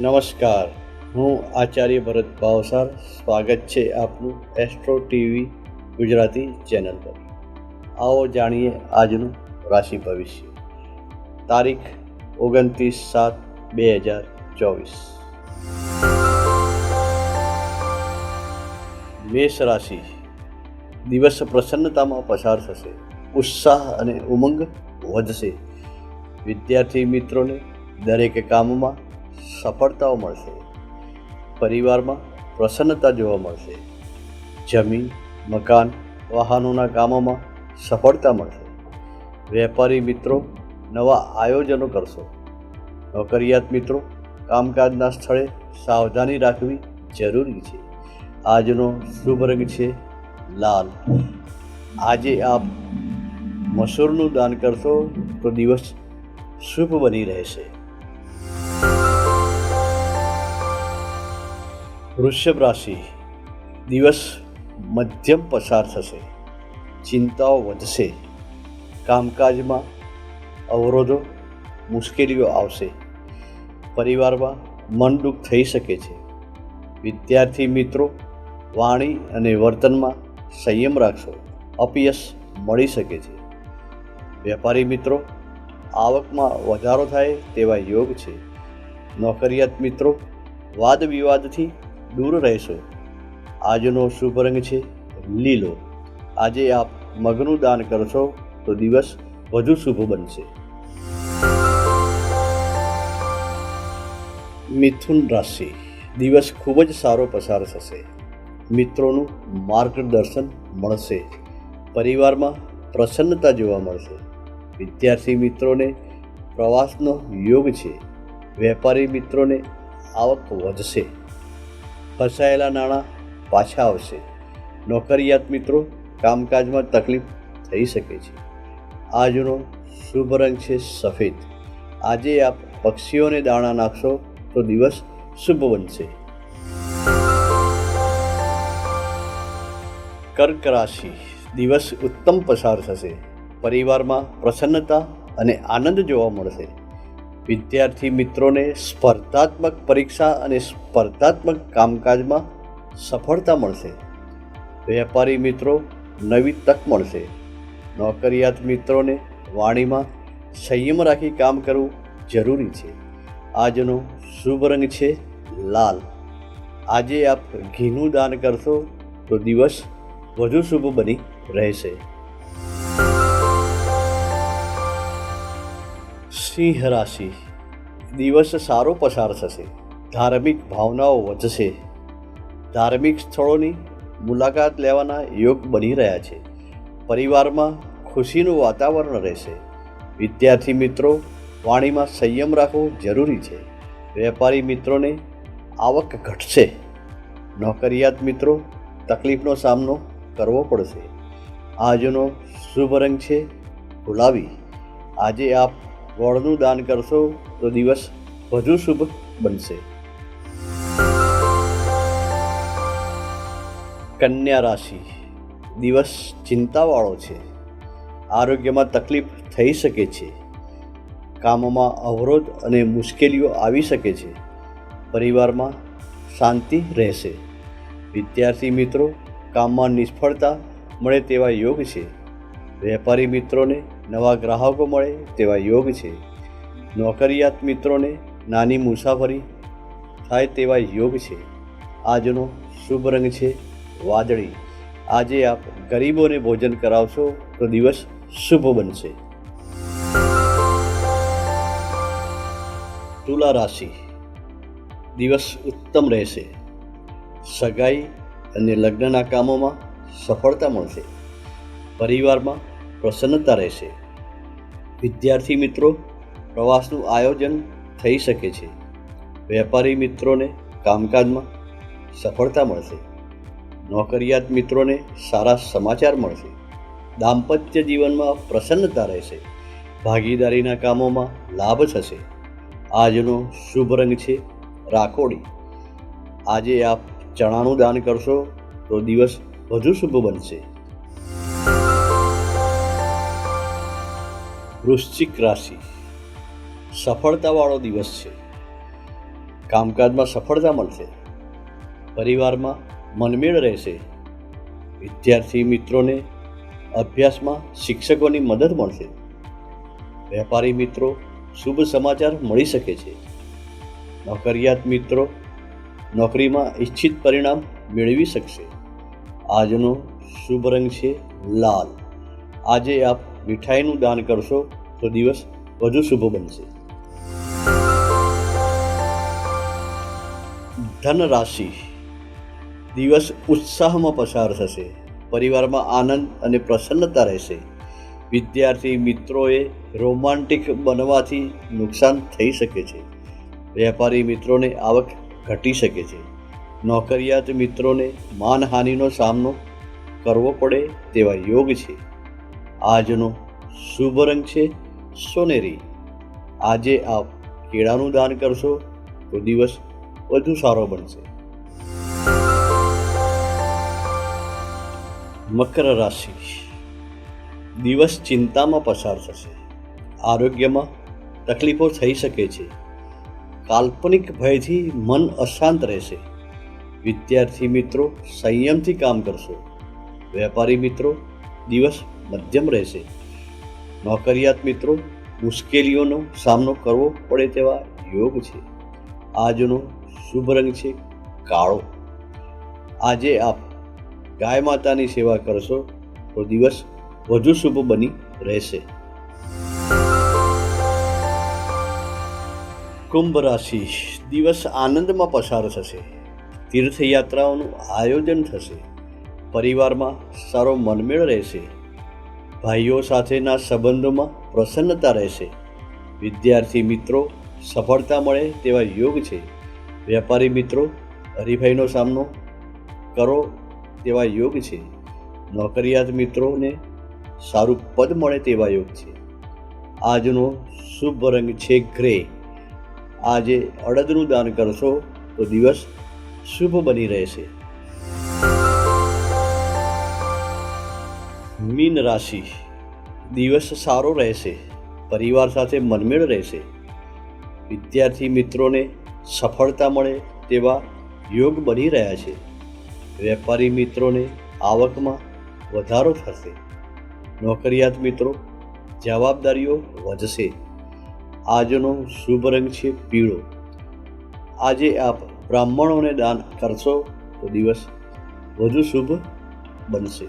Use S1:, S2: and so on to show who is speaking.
S1: નમસ્કાર. હું આચાર્ય ભરત ભાવસાર સ્વાગત છે આપનું એસ્ટ્રો ટીવી ગુજરાતી ચેનલ પર. આવો જાણીએ આજનું રાશિ ભવિષ્ય. તારીખ ઓગણત્રીસ સાત બે હજાર ચોવીસ. મેષ રાશિ. દિવસ પ્રસન્નતામાં પસાર થશે. ઉત્સાહ અને ઉમંગ વધશે. વિદ્યાર્થી મિત્રોને દરેક કામમાં સફળતાઓ મળશે. પરિવારમાં પ્રસન્નતા જોવા મળશે. જમીન, મકાન, વાહનોના કામોમાં સફળતા મળશે. વેપારી મિત્રો નવા આયોજનો કરશો. નોકરિયાત મિત્રો કામકાજના સ્થળે સાવધાની રાખવી જરૂરી છે. આજનો શુભ રંગ છે લાલ. આજે આપ મસૂરનું દાન કરશો તો દિવસ શુભ બની રહેશે. વૃષભ રાશિ દિવસ મધ્યમ પસાર થશે. ચિંતાઓ વધશે. કામકાજમાં અવરોધો, મુશ્કેલીઓ આવશે. પરિવારમાં મન દુઃખ થઈ શકે છે. વિદ્યાર્થી મિત્રો, વાણી અને વર્તનમાં સંયમ રાખશો. અપયશ મળી શકે છે. વેપારી મિત્રો, આવકમાં વધારો થાય તેવા યોગ છે. નોકરિયાત મિત્રો, વાદ વિવાદથી દૂર રહેશો. આજનો શુભ રંગ છે લીલો. આજે આપ મગનું દાન કરશો તો દિવસ વધુ શુભ બનશે. મિથુન રાશિ. દિવસ ખૂબ જ સારો પસાર થશે. મિત્રોનું માર્ગદર્શન મળશે. પરિવારમાં પ્રસન્નતા જોવા મળશે. વિદ્યાર્થી મિત્રોને પ્રવાસનો યોગ છે. વેપારી મિત્રોને આવક વધશે. ફસાયેલા નાણાં પાછા આવશે. નોકરિયાત મિત્રો, કામકાજમાં તકલીફ થઈ શકે છે. આજનો શુભ રંગ છે સફેદ. આજે આપ પક્ષીઓને દાણા નાખશો તો દિવસ શુભ બનશે. કર્ક રાશિ, દિવસ ઉત્તમ પસાર થશે. પરિવારમાં પ્રસન્નતા અને આનંદ જોવા મળશે. વિદ્યાર્થી મિત્રોને સ્પર્ધાત્મક પરીક્ષા અને સ્પર્ધાત્મક કામકાજમાં સફળતા મળશે. વેપારી મિત્રો, નવી તક મળશે. નોકરિયાત મિત્રોને વાણીમાં સંયમ રાખી કામ કરવું જરૂરી છે. આજનો શુભ રંગ છે લાલ. આજે આપ ઘીનું દાન કરશો તો દિવસ વધુ શુભ બની રહેશે. સિંહ રાશિ. દિવસ સારો પસાર થશે. ધાર્મિક ભાવનાઓ વધશે. ધાર્મિક સ્થળોની મુલાકાત લેવાના યોગ બની રહ્યા છે. પરિવારમાં ખુશીનું વાતાવરણ રહેશે. વિદ્યાર્થી મિત્રો, વાણીમાં સંયમ રાખવો જરૂરી છે. વેપારી મિત્રોને આવક ઘટશે. નોકરિયાત મિત્રો, તકલીફનો સામનો કરવો પડશે. આજનો શુભ રંગ છે ગુલાબી. આજે આપ ગોળનું દાન કરશો તો દિવસ વધુ શુભ બનશે. કન્યા રાશિ. દિવસ ચિંતાવાળો છે. આરોગ્યમાં તકલીફ થઈ શકે છે. કામમાં અવરોધ અને મુશ્કેલીઓ આવી શકે છે. પરિવારમાં શાંતિ રહેશે. વિદ્યાર્થી મિત્રો, કામમાં નિષ્ફળતા મળે તેવા યોગ છે. વેપારી મિત્રોને નવા ગ્રાહકો મળે તેવા યોગ છે. નોકરિયાત મિત્રોને નાની મુસાફરી થાય તેવા યોગ છે. આજનો શુભ રંગ છે વાદળી. આજે આપ ગરીબોને ભોજન કરાવશો તો દિવસ શુભ બનશે. તુલા રાશિ. દિવસ ઉત્તમ રહેશે. સગાઈ અને લગ્નના કામોમાં સફળતા મળશે. પરિવારમાં પ્રસન્નતા રહેશે. વિદ્યાર્થી મિત્રો, પ્રવાસનું આયોજન થઈ શકે છે. વેપારી મિત્રોને કામકાજમાં સફળતા મળશે. નોકરિયાત મિત્રોને સારા સમાચાર મળશે. દાંપત્ય જીવનમાં પ્રસન્નતા રહેશે. ભાગીદારીના કામોમાં લાભ થશે. આજનો શુભ રંગ છે રાખોડી. આજે આપ ચણાનું દાન કરશો તો દિવસ વધુ શુભ બનશે. વૃશ્ચિક રાશિ. સફળતાવાળો દિવસ છે. કામકાજમાં સફળતા મળશે. પરિવારમાં મનમેળ રહેશે. વિદ્યાર્થી મિત્રોને અભ્યાસમાં શિક્ષકોની મદદ મળશે. વેપારી મિત્રો શુભ સમાચાર મળી શકે છે. નોકરિયાત મિત્રો નોકરીમાં ઈચ્છિત પરિણામ મેળવી શકશે. આજનો શુભ રંગ છે લાલ. આજે આપ મીઠાઈનું દાન કરશો તો દિવસ વધુ શુભ બનશે. ધન રાશિ દિવસ ઉત્સાહમાં પસાર થશે. પરિવારમાં આનંદ અને પ્રસન્નતા રહેશે. વિદ્યાર્થી મિત્રોએ રોમાન્ટિક બનવાથી નુકસાન થઈ શકે છે. વેપારી મિત્રોને આવક ઘટી શકે છે. નોકરિયાત મિત્રોને માનહાનિનો સામનો કરવો પડે તેવા યોગ છે. આજનો શુભ રંગ છે સોનેરી આજે આપ કેળાનું દાન કરશો તો દિવસ વધુ સારો બનશે. મકર રાશિ. દિવસ ચિંતામાં પસાર થશે. આરોગ્યમાં તકલીફો થઈ શકે છે. કાલ્પનિક ભયથી મન અશાંત રહેશે. વિદ્યાર્થી મિત્રો, સંયમથી કામ કરશો. વેપારી મિત્રો, દિવસ મધ્યમ રહેશે. નોકરિયાત મિત્રો, મુશ્કેલીઓનો સામનો કરવો પડે તેવા યોગ છે. આજનો શુભ રંગ છે કાળો. આજે આપ ગાય માતાની સેવા કરશો તો દિવસ વધુ શુભ બની રહેશે. કુંભ રાશિ દિવસ આનંદમાં પસાર થશે. તીર્થયાત્રાઓનું આયોજન થશે. પરિવારમાં સારો મનમેળ રહેશે. ભાઈઓ સાથેના સંબંધોમાં પ્રસન્નતા રહેશે. વિદ્યાર્થી મિત્રો, સફળતા મળે તેવા યોગ છે. વેપારી મિત્રો, હરીફાઈનો સામનો કરો તેવા યોગ છે. નોકરિયાત મિત્રોને સારું પદ મળે તેવા યોગ છે. આજનો શુભ રંગ છે ગ્રે. આજે અડદનું દાન કરશો તો દિવસ શુભ બની રહેશે. મીન રાશિ દિવસ સારો રહેશે, પરિવાર સાથે મનમેળ રહેશે. વિદ્યાર્થી મિત્રોને સફળતા મળે તેવા યોગ બની રહ્યા છે. વેપારી મિત્રોને આવકમાં વધારો થશે. નોકરિયાત મિત્રો, જવાબદારીઓ વધશે. આજનો શુભ રંગ છે પીળો. આજે આપ બ્રાહ્મણોને દાન કરશો તો દિવસ વધુ શુભ બનશે.